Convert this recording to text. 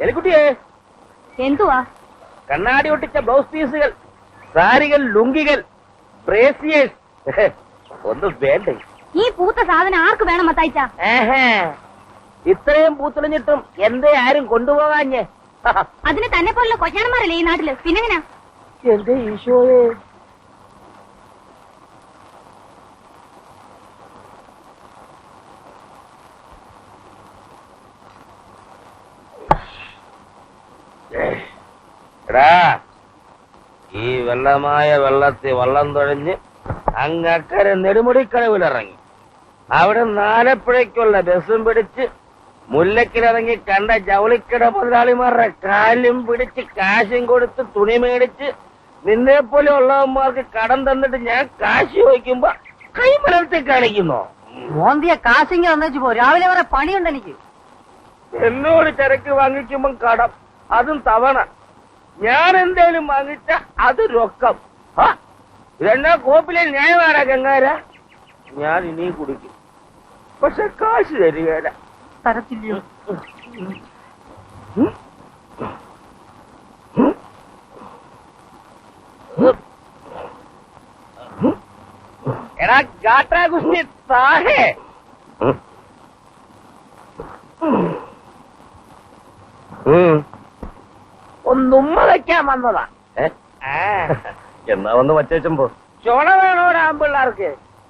എലിക്കുട്ടിയെ. എന്തുവാ? കണ്ണാടി ഒട്ടിച്ച ബ്ലൗസ് പീസുകൾ സാരികൾ ലുങ്കികൾ ബ്രേസിയേഴ്സ്. ഒന്നും വേണ്ടേ. ഈ പൂത്ത സാധനം ആർക്ക് വേണം മത്തായിച്ച ഇത്രയും പൂത്തുളിഞ്ഞിട്ടും എന്തേ ആരും കൊണ്ടുപോകാഞ്ഞേ? അതിന് തന്നെ പോലുള്ള കൊച്ചാണന്മാരല്ലേ ഈ നാട്ടിൽ? പിന്നെങ്ങനാ? എന്റെ ഈശോയെ? എടാ ഈ വെള്ളമായ വെള്ളത്തിൽ വള്ളം തുഴഞ്ഞ് അങ്ങക്കരെ നെടുമുടിക്കടവിലിറങ്ങി. അവിടെ നാലപ്പുഴയ്ക്കുള്ള ബസ്സും പിടിച്ച് മുല്ലക്കിലിറങ്ങി കണ്ട ജൗളിക്കട മുതലാളിമാരുടെ കാലും പിടിച്ച് കാശും കൊടുത്ത് തുണി മേടിച്ച് നിന്നെ പോലെ ഉള്ളവന്മാർക്ക് കടം തന്നിട്ട് ഞാൻ കാശ് ചോദിക്കുമ്പോ കൈമലത്തെ കാണിക്കുന്നോ. മോന്തിയ കാശിങ്ങ വന്നു പോ. രാവിലെ വരെ പണിയുണ്ട് എനിക്ക്. എന്നോട് ചരക്ക് വാങ്ങിക്കുമ്പം കടം. അതും തവണ. ഞാൻ എന്തേലും വാങ്ങിച്ച അത് രൊക്കം. രണ്ടാം ഇതെന്നാ കോപ്പിലെ ന്യായമാടാ ഗംഗാര? ഞാൻ ഇനിയും കുടിക്കും. പക്ഷെ കാശ് തരികയില്ല തരത്തില്ലയോ? എടാ ഗാട്ടാ കുഞ്ഞി താഹേ ഒന്നുമ്മ വയ്ക്കാൻ വന്നതാ. എന്നാ വന്ന് വച്ചേച്ചുമ്പോ. ചുണ വേണോ ആമ്പിള്ളാർക്ക്